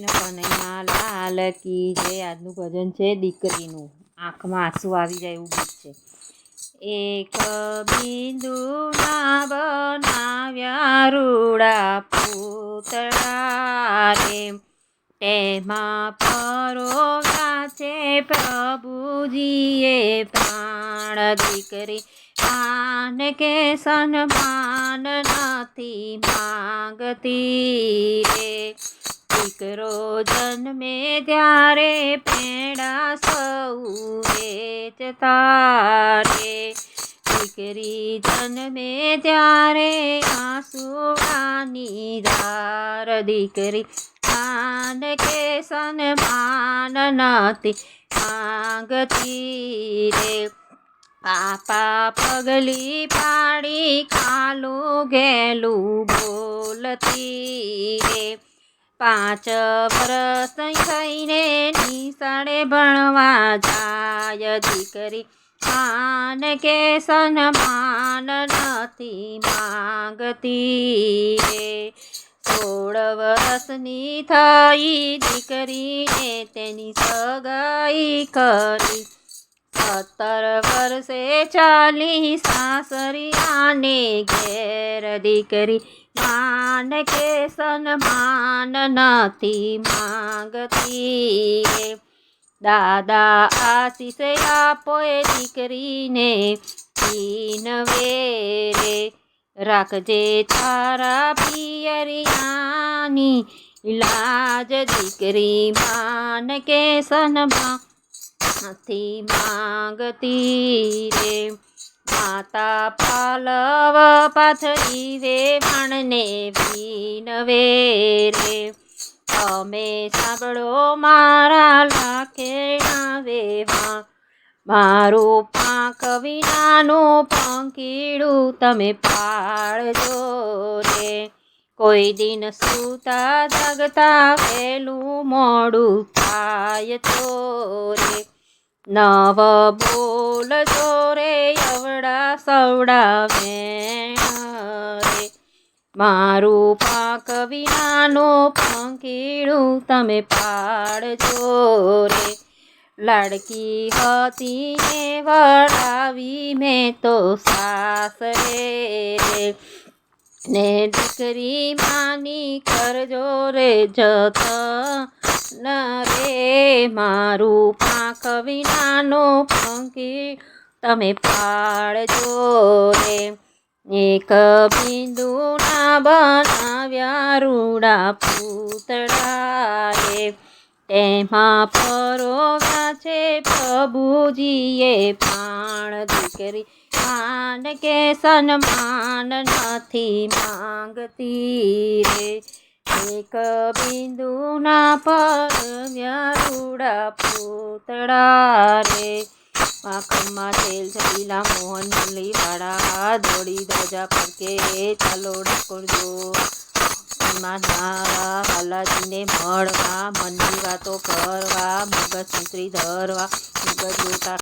કૃષ્ણ કનૈયા, લાલ કી જય, આજનું ભજન છે દીકરીનું. આંખમાં આંસુ આવી જાય એવું ગીત છે. એક બિંદુ ના બનાવ્યા રૂડા પૂતળા રે તેમાં પરોવ્યા છે પ્રભુજીએ પ્રાણ. દીકરી માન કે સન્માન નથી માંગતી રે. દીકરો જન્મે ત્યારે પેડા સૌ વેચતા રે. દીકરી જન્મે ત્યારે આંસુડાની ધાર. દીકરી માન કે સન્માન નથી માંગતી રે. પાપા પગલી પાડી ખાલું ગેલું બોલતી રે. પાંચ વરસ થઈને નિશાળે ભણવા જાય દીકરી. માન કે સન્માન નથી માંગતી સોળ વરસની થઈ દીકરીને તેની સગાઈ કરી. સત્તર વર્ષે ચાલી સાસરિયાને ઘેર દીકરી માન કે સન્માન નથી માંગતી. દાદા આશીષ આપો એ દીકરીને રે રાખજે તારા પિયરિયાની લાજ. દીકરી માન કે સન્માન નથી માંગતી રે. માતા પાલવ પાથરી વે મણને વિનવે રે. તમે સાંભળો મારા લાખેણા વેવા. મારું પાંખ વિનાનું પંખીડું તમે પાળજો રે. કોઈ દિન સૂતા જાગતા વહેલું મોડું થાય તો રે. નવ બોલ રે અવડા સવડા રે. મારું પાક વિનાનો પંખીડું તમે પાડજો રે. લાડકી હતી ને વડાવી મેં તો સાસરે રે ને દીકરી માની કરજો રે જત ન રે મારું પાંખ વિનાનું પંખી તમે પાડજો રે. એક બિંદુના બનાવ્યા રૂડા પૂતળા રે તેમાં પરોવ્યા છે પ્રભુજીએ પાણ દીકરી. માન કે સન્માન નથી માંગતી રે. એક બિંદુના પરવ્યા રૂડા પૂતળા રે માખણમાં તેલ છબીલા મોહન મુરલી વાળા દોડી ધજા ફરકે ચાલો ડાકોરજો માના બાલાજીને મળવા મનની વાતો કરવા, મગજ સંતરી ધરવા, મગજ જોતા